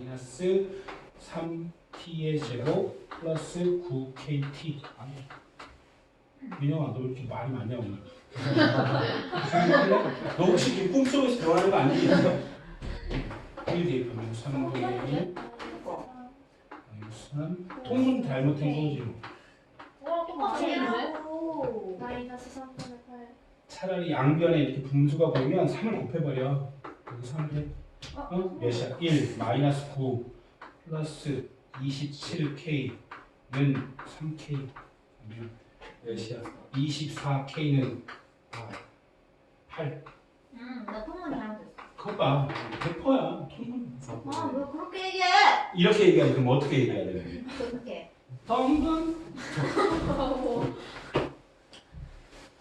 마이너스 3t의 제곱 플러스 9kt 아니 민영아 너 이렇게 말이 많냐 오늘? 너 혹시 이렇게 꿈속에서 대화하는 거 아니지? 1 대입하면 3분의 1 마이너스 3 통분 잘못한 거지 어, 똑같은데? 마이너스 3분의 8. 차라리 양변에 이렇게 분수가 보이면 3을 곱해버려. 여기 3을 어? 몇이야? 1 마이너스 9 플러스 27k는 3k 몇이야? 24k는 8 응, 나 통문 잘못했어. 그거 봐 100%야 통분 아, 왜 그렇게 얘기해? 이렇게 얘기하지 그럼 어떻게 얘기해야 돼? 어떻게? 통분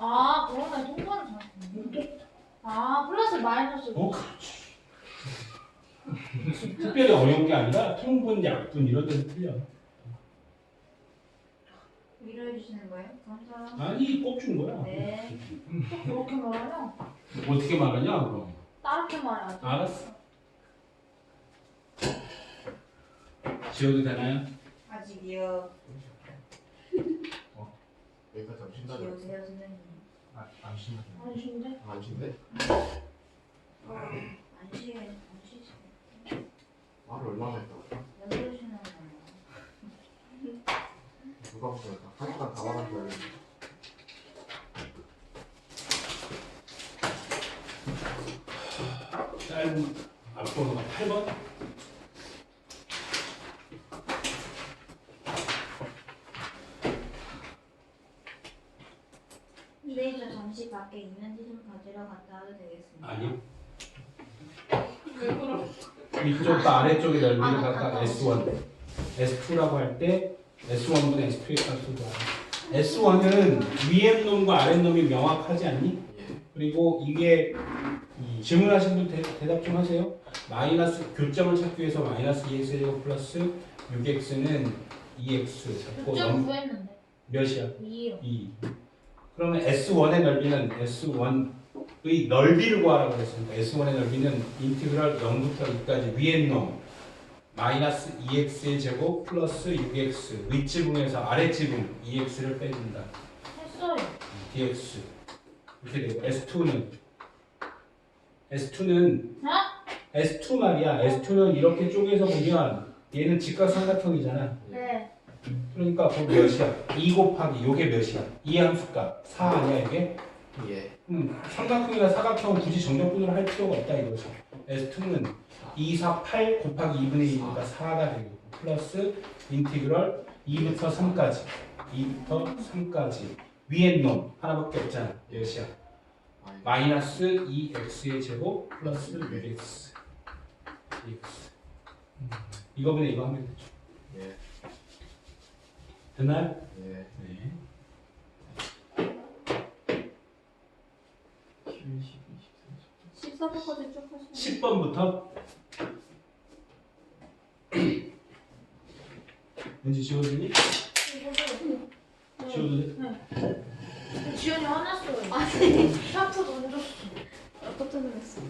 아, 그러네. 통문은 잘못했네. 아, 플러스 마이너스. 어 그렇지 특별히 어려운 게 아니라 통분, 약분 이런 데서 틀려 위로해 주시는 거예요? 감사합니다. 아니 꼭준 거야 네. 또 그렇게 말하면 어떻게 말하냐 그럼 따르게 말해야지. 알았어 지워도 되나요? 아직이요. 여기까지 안 쉰다고 지우세요, 선생님. 아, 안 쉰다 안 쉬운데? 안? 안 쉬, 안 쉬지. 말을 얼마나 했다 왜 그러시는 거예요? 누가 보면 한 시간 다 말한 줄 알겠네 짧은 앞번호가 8번 네, 저 잠시 밖에 있는지 좀 가지러 갔다 와도 되겠습니다. 아니요 왜 그러? 위쪽과 아래쪽의 넓이를 아, 갖다 아, S1 S2라고 할 때 S1분의 S2의 값을 구하라 S1은 위에 놈과 아래 놈이 명확하지 않니? 예 그리고 이게 이 질문하신 분 대, 대답 좀 하세요. 마이너스 교점을 찾기 위해서 마이너스 2x 플러스 6x는 2x 잡고 6점 영- 구했는데. 몇이야? 2요. 2. 그러면 S1의 넓이는 S1 의 넓이를 구하라고 그랬으니까 S1의 넓이는 인티그랄 0부터 2까지 위에 놈 마이너스 2x의 제곱 플러스 6x 윗지붕에서 아랫지붕 2x를 빼준다. 했어요. dx 이렇게 되고 S2는 S2는 어? S2 말이야. S2는 이렇게 쪼개서 보면 얘는 직각삼각형이잖아. 네. 그러니까 그 몇이야? 2 곱하기 요게 몇이야? 이 함수값 4 아니야 이게? 예 음, 삼각형이나 사각형은 굳이 정적분으로 할 필요가 없다 이거지. S2는 2, 4, 8 곱하기 2분의 2니까 4가 되고 플러스 인티그럴 2부터 3까지 2부터 3까지 위에 놈 하나밖에 없잖아. 몇이야? 마이너스 2x의 제곱 플러스 6x x 이거분의 이거 하면 되죠 예 되나요? 예 네 14번까지 쭉 하시면 10번부터 왠지 지워주니? 이거를. 지워도 돼? 지연이 화났어요. 아니 샴푸 던졌어. 깜짝 놀랐어.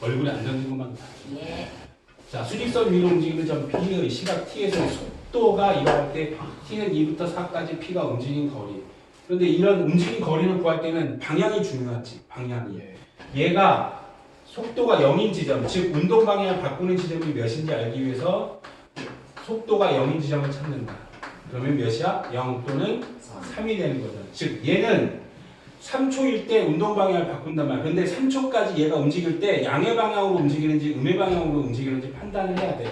얼굴에 안 닿는 것만 다. 예. 자 수직선 위로 움직이는 점 B의 시각 T에서 속도가 일어날 때 T는 2부터 4까지 P가 움직인 거리 그런데 이런 움직인 거리를 구할 때는 방향이 중요하지 방향이 예 얘가 속도가 0인 지점, 즉 운동 방향을 바꾸는 지점이 몇인지 알기 위해서 속도가 0인 지점을 찾는다. 그러면 몇이야? 0 또는 3이 되는 거죠. 즉 얘는 3초일 때 운동 방향을 바꾼단 말이야. 근데 3초까지 얘가 움직일 때 양의 방향으로 움직이는지 음의 방향으로 움직이는지 판단을 해야 돼.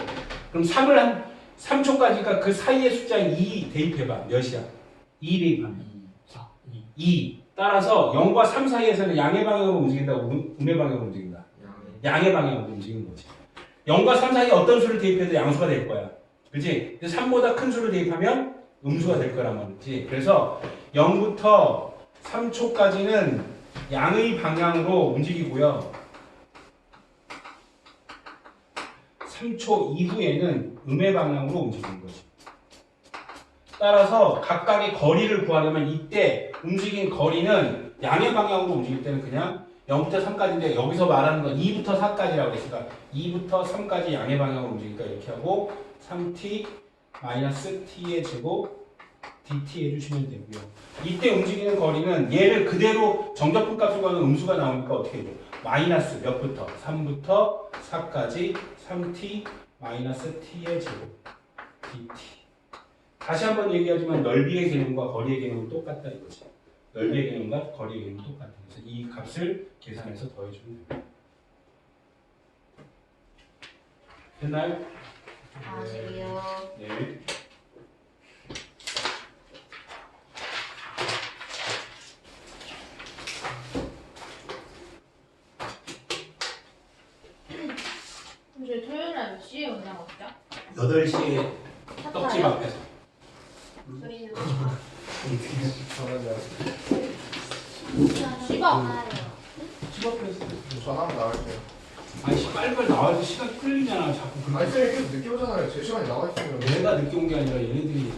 그럼 3을 한 3초까지가 그 사이의 숫자인 2 대입해봐. 몇이야? 2 대입하면 2. 따라서 0과 3 사이에서는 양의 방향으로 움직인다고 음- 음의 방향으로 움직인다. 양의 방향으로 움직이는 거지. 0과 3 사이에 어떤 수를 대입해도 양수가 될 거야. 그지? 3보다 큰 수를 대입하면 음수가 될 거란 말이지. 그래서 0부터 3초까지는 양의 방향으로 움직이고요. 3초 이후에는 음의 방향으로 움직이는 거지. 따라서 각각의 거리를 구하려면 이때 움직인 거리는 양의 방향으로 움직일 때는 그냥 0부터 3까지인데 여기서 말하는 건 2부터 4까지라고 했으니까 2부터 3까지 양의 방향으로 움직이니까 이렇게 하고 3t 마이너스 t의 제곱 dt 해주시면 되고요. 이때 움직이는 거리는 얘를 그대로 정적분 값을 구하는 음수가 나오니까 어떻게 해요? 마이너스 몇부터? 3부터 4까지 3t 마이너스 t의 제곱 dt 다시 한번 얘기하지만 넓이의 개념과 거리의 개념은 똑같다 이거지. 넓이의 개념과 거리의 개념은 똑같다. 그래서 이 값을 계산해서 더해주면 됩니다. 됐나요? 아시요. 네. 그럼 저희 토요일 날 몇 시에 온다고 진짜? 8시에 떡집 앞에서. 저희는 집 앞. 집 앞에서. 전화 한번 나갈게요. 아니 빨리빨리 나와서 시간 끌리잖아 자꾸 아니 그렇게. 쌤 계속 늦게 오잖아요. 제 시간에 나와 있으면. 내가 늦게 온 게 아니라 얘네들이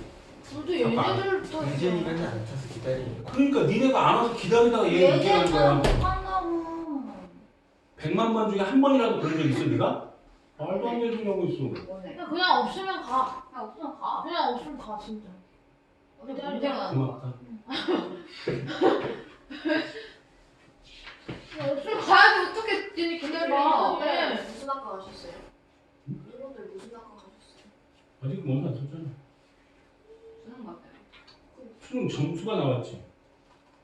우리도 얘네들 더. 이제는 맨날 안 타서 기다리는 거. 그러니까 니네가 안 와서 기다리다가 얘 늦게 가는 거야. 못. 100만 번 중에 한 번이라도 그런 적 있어 네가? 말도 안 되는 소리 하고 있어. 그냥, 그냥 없으면 가. 아 없으면 가. 그냥 없으면 가 진짜. 가야지 어떻게 니네 기다려. 네. 네. 무슨 학과 가셨어요? 이분들 무슨 학과 가셨어요? 아직 뭔안 썼잖아. 수능 같아요. 수능 점수가 나왔지.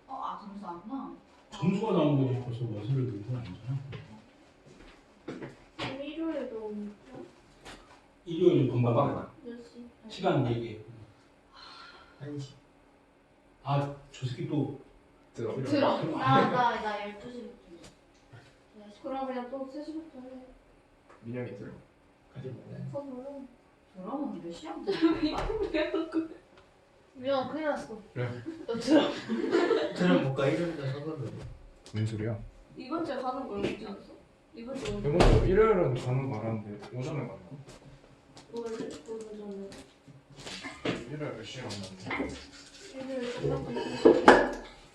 어 아 점수 안 나. 점수가 나온 거지 벌써 원서를 들고 아니잖아. 그럼 일요일도 일요일은 금방 몇 시? 시간 얘기 해. 한시. 아, 저 새끼 또 들어. 들어. 나 나 나 12시부터. 그럼 그냥 또 3시부터 해. 민영이 들어. 가지. 서울은 그러면 몇 시야? 미안 큰일 났어. 그래. 너 들어. 저는 뭔가 일요일날 서거든. 무슨 소리야? 이번 주에 가는 거 언제 알았어? 이번 주 오늘 이번 주 일요일은 저는 말하는데 오전에 가요. 오늘 오늘 저는 일요일 몇 시에 만나는데? 일요일 끝나고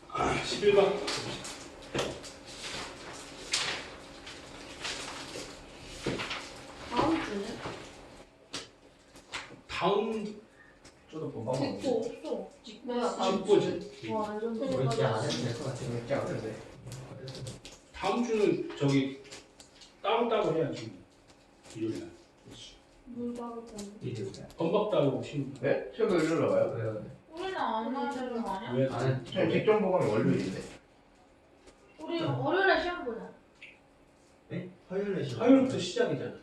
아, 11번. 다음 주는 다음 저도 본방 듣고 없어. 뭐야? 직보지. 와 이제 안 해도 될것 같아. 재밌게 하는데. 다음 주는 저기 따로 따로 해야지. 일요일 날. 물. 일요일날. 범박 따로 쉬는 거. 네? 저도 일요일 가요? 왜요? 우리는 안 되는 거 아니야? 왜? 나는 저 뒷점 보감이 월요일인데. 우리 월요일에 시험 보자. 네? 화요일에 시험. 화요일부터 시작이잖아.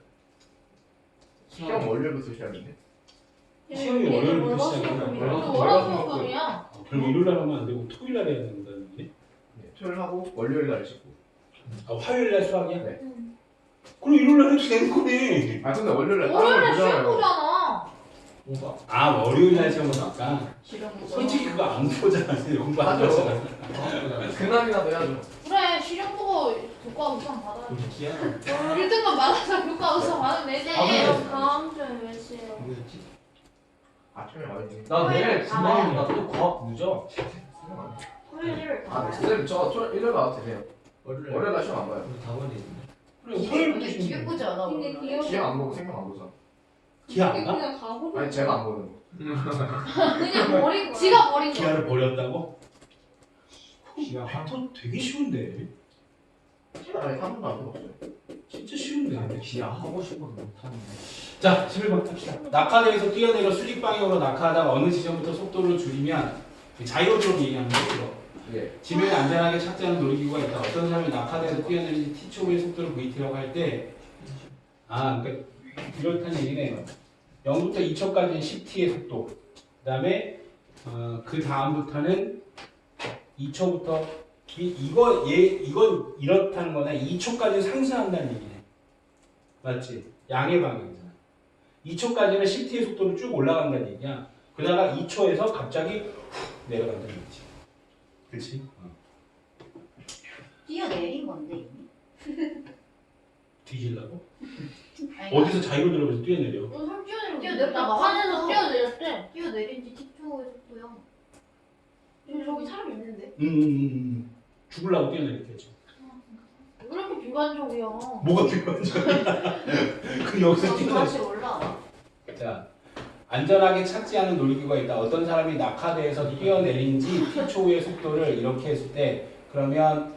시험 월요일부터 시작인데. 시험이 월요일부터 월화수- 월화수목금이야. 아, 그럼 일요일 날 하면 안 되고 토요일 날 해야 된다는 얘기? 네. 토요일 하고 월요일 날 찍고. 아, 화요일 날 수학이야? 네. 응. 그럼 일요일 날 해도 되는 거네. 아 근데 월요일 날 다른 걸 월요일에 시험 보잖아요. 보잖아. 뭔가 아, 월요일 날 시험 보니까 실험 보고. 솔직히 그거 안 보잖아. 공부 안 하죠. 하잖아. 그날이라도 해야죠. 그래 시험 보고 교과 우선 받아. 기아 1등급 받아서 교과 우선 받으면 되지. 아. 그럼 다음 주에 몇 시에요? 뭐였지? 아침에 와야지. 나 내일 아, 분명히 나또 과학 늦어. 토요일을 아, 다. 쌤, 저 일요일 나와도 되세요. 월요일 월요일 날 시험 안 봐요. 우리 다원이 있는데. 그래, 화요일부터 근데 시험. 기획 보지 않아 근데 오늘. 기억 안 보고 생각 안 보죠. 기아 안 가? 그냥 아니 제가 안 보는 거. 그냥 버린 거야. 지가 버린 거. 기아를 버렸다고? 기아 한 벡터 되게 쉬운데. 아니 한 번도 안 보았어요. 진짜 쉬운데. 기아 하고 싶어도 못하는데. 자, 11번 합시다. 낙하대에서 뛰어내려 수직 방향으로 낙하하다가 어느 지점부터 속도를 줄이면 자이로드롭 얘기하는 거죠. 예. 지면에 안전하게 착지하는 놀이기구가 있다. 어떤 사람이 낙하대에서 뛰어내리는 t초의 속도를 vt라고 할 때, 아, 그러니까 이렇다는 얘기네. 0부터 2초까지는 10t의 속도. 그 다음에 어, 그 다음부터는 2초부터 이 거 얘 이건 이렇다는 거나 2초까지 상승한다는 얘기네. 맞지? 양의 방향이잖아. 2초까지는 10t의 속도로 쭉 올라간다는 얘기야. 그러다가 2초에서 갑자기 훅 내려간다는 얘기지. 그렇지? 뛰어내린 건데 이미. 뒤질라고? 아니, 어디서 자유를 들어서 뛰어내려? 너삼 뛰어내려. 뛰어내렸다. 낙하에서 뛰어내렸대. 뛰어내린 지 10초의 속도야. 근데 저기 사람 있는데 음, 음, 음, 음. 죽으려고 뛰어내렸겠지. 비관적이야. 뭐가 비관적이야? 그 여기서 뛰어 다시 올라와. 자, 안전하게 착지 하는 놀이기구가 있다. 어떤 사람이 낙하대에서 뛰어내린 지 t초의 속도를 이렇게 했을 때 그러면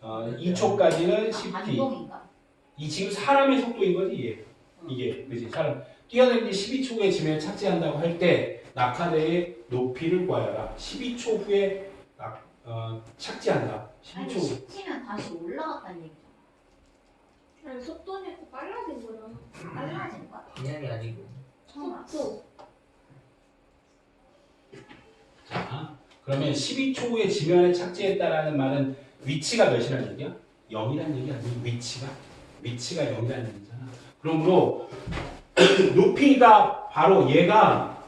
어, 2초까지는 아, 10t. 반동인가? 이 지금 사람의 속도인 거지 이게. 이게 그지 사람 뛰어내린 지 12초 후에 지면에 착지한다고 할 때 낙하대의 높이를 구하여라. 12초 후에 낙, 어, 착지한다. 아니 12초. 10ti면 다시 올라갔다는 얘기잖아. 아니 속도니까 빨라진 거잖아. 빨라진 거야? 그냥이 아니고. 자, 그러면 12초 후에 지면에 착지했다라는 말은 위치가 몇이라는 얘기야? 0이라는 얘기 아니야? 위치가? 위치가 0이라는 얘기잖아. 그러므로 높이가 바로 얘가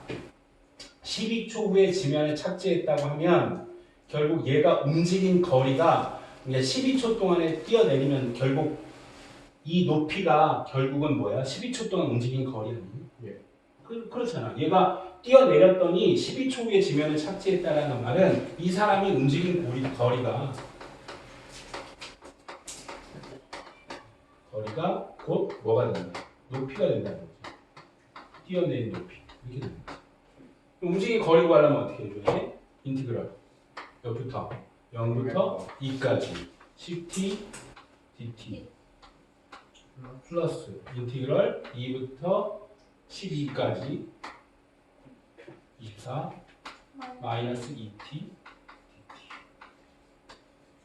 12초 후에 지면에 착지했다고 하면 결국 얘가 움직인 거리가 그러니까 12초 동안에 뛰어내리면 결국 이 높이가 결국은 뭐야? 12초 동안 움직인 거리 아니야? 예. 그, 그렇잖아. 얘가 뛰어내렸더니 12초 후에 지면에 착지했다라는 말은 이 사람이 움직인 거리, 거리가 거리가 곧 뭐가 된다? 높이가 된다는 거지. 뛰어내린 높이 이렇게 되는 거지. 움직인 거리 구하려면 어떻게 해줘야 돼? 인티그럴 몇부터 0부터 2까지 10t dt 플러스 인티그럴 2부터 12까지 24 마이너스 2t dt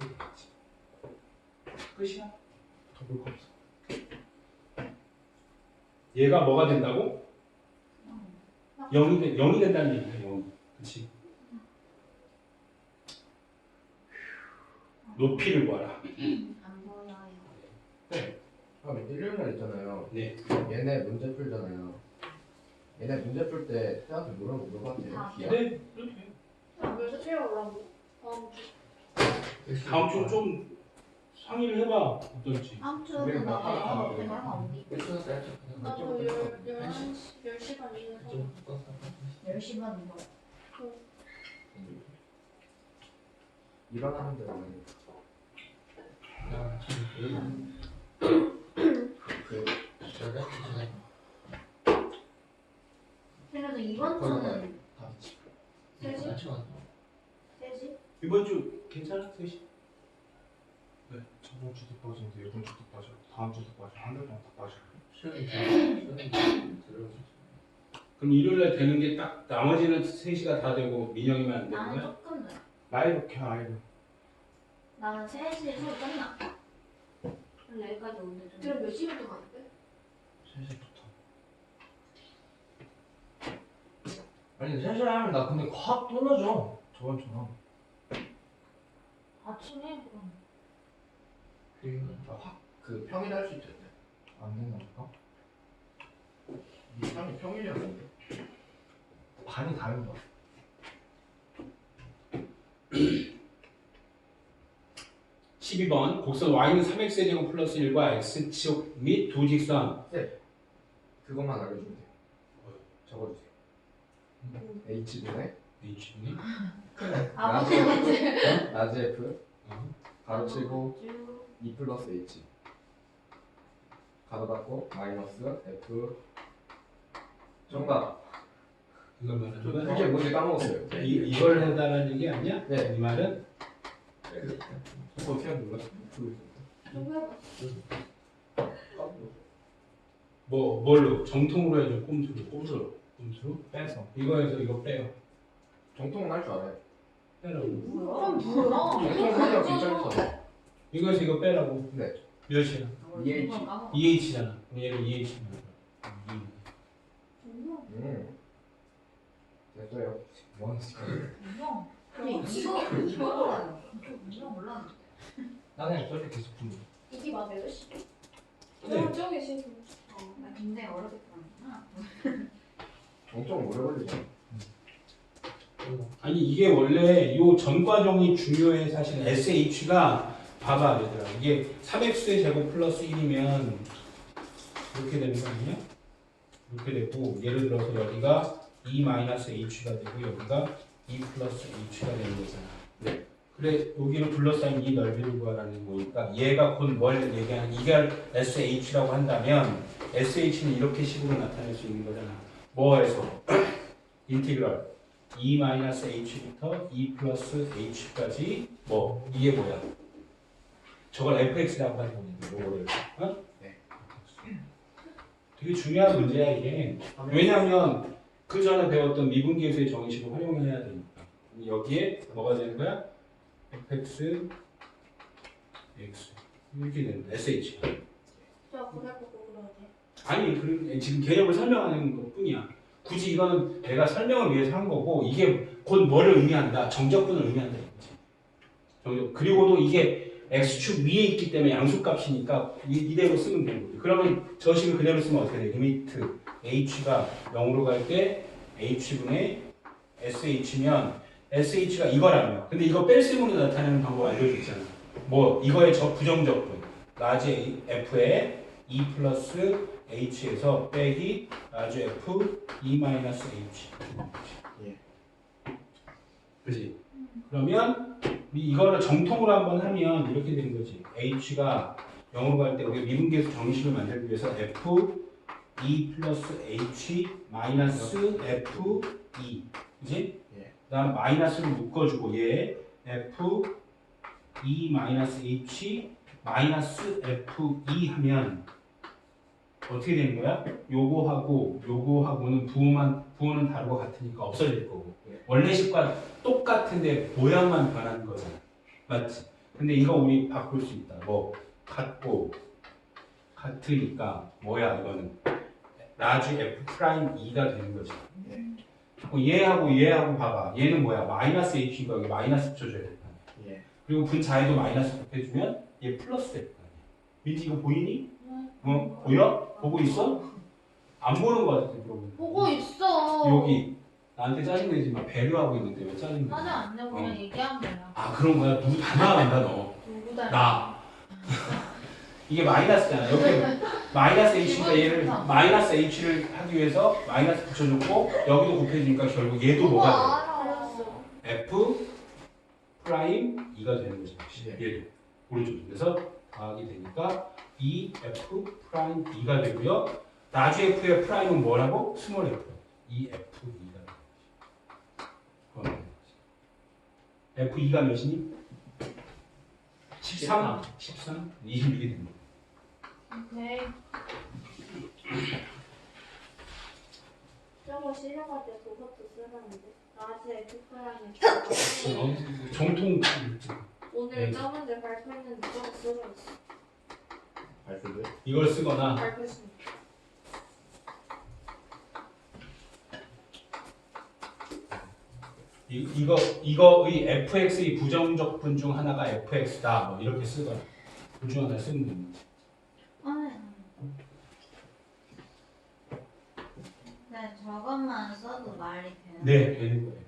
여기까지. 끝이야 더 볼 거 없어 얘가 뭐가 된다고? 0이, 된, 0이 된다는 얘기야 0이 그치 높이를 구하라 안 보여요. 그럼 일요일 날 있잖아요. 네 얘네 문제 풀잖아요. 얘네 문제 풀때 태한테 뭐라고 기억? 네, 야, 그래서. 다음 주. 다음 주 좀 상의를 해봐 어떨지 다음 주는 우리는 나막 별로 별거 없니? 나도 열, 열한 시, 열 시간 이내서. 10시 반인 거. 일어나는 대로 그 그래도 이번 주는 다 같이. 3시? 3시? 이번 주 괜찮아? 셋이? 네, 저번 주도 빠졌는데 이번 주도 빠져, 다음 주도 빠져, 한 달 동안 다 빠져. 그럼 일요일날 되는 게 딱 나머지는 3시가 다 되고 민영이만 안 되는 나는 거야? 조금 늦어. 라이브 켜 라이브. 나는 3시에 수업 끝나. 그럼 여기까지 오는데 좀. 그럼 몇 시부터 가는데? 3시부터. 아니 셋이 하면 나 근데 확 떨어져. 저번 주는 아침에 그럼. 그 평일 할 수 있던데. 안 된다니까? 이 평이 평일이었는데. 반이 다른 거야. 십 12번 곡선 y는 3x제곱 플러스 1과 x축 및 두 직선 그것만 알려주면 돼. 적어주세요. H분의 h분의 아버지 아버지. 라지 F 어, 가로 치고 쭉. 2 플러스 H 가로 닫고 마이너스 F 정답. 이걸 말하는 거야? 그게 뭔지 까먹었어요. 이, 이걸 해달라는 얘기 아니야? 네. 이 말은 저 어떻게 하는 거야? 누구 해봐. 뭐 뭘로? 정통으로 해줘 꼼수로 꼼수로 꼼수로? 빼서. 이거에서 이거 빼요 정통은 할 줄 알아요. 빼라고 그럼 뭐야? 정통은 하면 괜찮죠. 이거에서 이거 빼라고 네. 몇이야? EH. 2h잖아 그럼 얘를 2h 음. 됐어요. 뭐 하는 짓이야? 형. 근데 이거 이거 몰라요. 이거 몰랐는데. 나는 저렇게 계속 푸는 이게 맞아요? 시? 네. 저기 시. 어, 나 굉장히 어렵게 풀었구나. 정통 오래 걸리죠. 아니 이게 원래 요 전 과정이 중요해 사실 SH가 봐봐 얘들아 이게 3x의 제곱 플러스 1이면 이렇게 되는 거 아니야? 이렇게 되고 예를 들어서 여기가 2 마이너스 h가 되고 여기가 2 플러스 h가 되는 거잖아 그래 여기는 둘러싸인 이 넓이를 구하라는 거니까 얘가 곧 뭘 얘기하는 이걸 SH라고 한다면 SH는 이렇게 식으로 나타낼 수 있는 거잖아. 뭐에서 인티그럴 E 마이너스 H부터 E 플러스 H까지 뭐 이게 뭐야? 저걸 fx라고 하는 겁니다. 요거를 어? 네. 되게 중요한 문제야 이게. 왜냐하면 그 전에 배웠던 미분계수의 정의식을 활용해야 되니까 여기에 뭐가 되는 거야? fx x 이렇게 되는 sh 저 보고 그러지. 아니 그 지금 개념을 설명하는 것 뿐이야. 굳이 이거는 내가 설명을 위해서 한 거고 이게 곧 뭐를 의미한다? 정적분을 의미한다 정적 그리고도 이게 x축 위에 있기 때문에 양수값이니까 이, 이대로 쓰면 되는 거지. 그러면 저 식을 그대로 쓰면 어떻게 돼? 리미트 h가 0으로 갈 때 h분의 sh면 sh가 이거라며. 근데 이거 뺄셈으로 나타내는 방법 알려줬잖아. 뭐 이거의 저 부정적분. 라지 f에 e 플러스 h에서 빼기 라지 f e 마이너스 h. 예. 그지? 그러면 이- 이거를 정통으로 한번 하면 이렇게 되는 거지. H가 0으로 갈 때 우리가 미분계수 정식을 만들기 위해서 f e 플러스 h 마이너스 f e. 그지? 예. 그다음 마이너스를 묶어주고 얘 f e 마이너스 h 마이너스 f e 하면 어떻게 되는 거야? 요거하고 요거하고는 부호만 부호는 다르고 같으니까 없어질 거고. 예. 원래 식과 똑같은데 모양만 변하는 거잖아 맞지? 근데 이거 우리 바꿀 수 있다. 뭐 같고 같으니까 뭐야 이거는? 라지 f 프라임 2가 되는 거지. 어, 얘하고 얘하고 봐봐. 얘는 뭐야? 마이너스 h니까 여기 마이너스 붙여줘야 될 거 아니야. 예. 그리고 분자에도 마이너스 곱해주면 얘 플러스 될 거 아니야. 민지 이거 보이니? 어? 보여? 보고 있어? 안 보는 거 같아 물어보면 보고 있어. 여기 나한테 짜증내지 마 배려하고 있는데 왜 짜증내 짜증 안 내고 그냥 어. 얘기하면 돼요. 아 그런 거야? 누구 닮아간다 너 누구 닮아? 나. 이게 마이너스잖아. 여기 마이너스 h니까 얘를 마이너스 h를 하기 위해서 마이너스 붙여줬고 여기도 곱해주니까 결국 얘도 뭐가 알았어. 돼? f 프라임 2가 되는 거지. 예. 얘도 오른쪽. 그래서 더하기 되니까 2 f 프라임 2가 되고요. 나주 f의 프라임은 뭐라고? 스몰 f. 2 f 2가 되는 거지. f 2가 몇이니? 13? 13? 26이 됩니다. 오케이. 저거 실력할 때 그것도 쓰라는데. 낮에 F프라임에 어, 정통 오늘 저 문제 발표했는데 저거 쓰고 있어. 이걸 쓰거나. 이, 이거 이거의 fx의 부정적 분중 하나가 fx다 뭐 이렇게 쓰거나 둘중 하나 쓰면 됩니다. 아, 네, 저것만 써도 말이 되는 네 되는 거예요.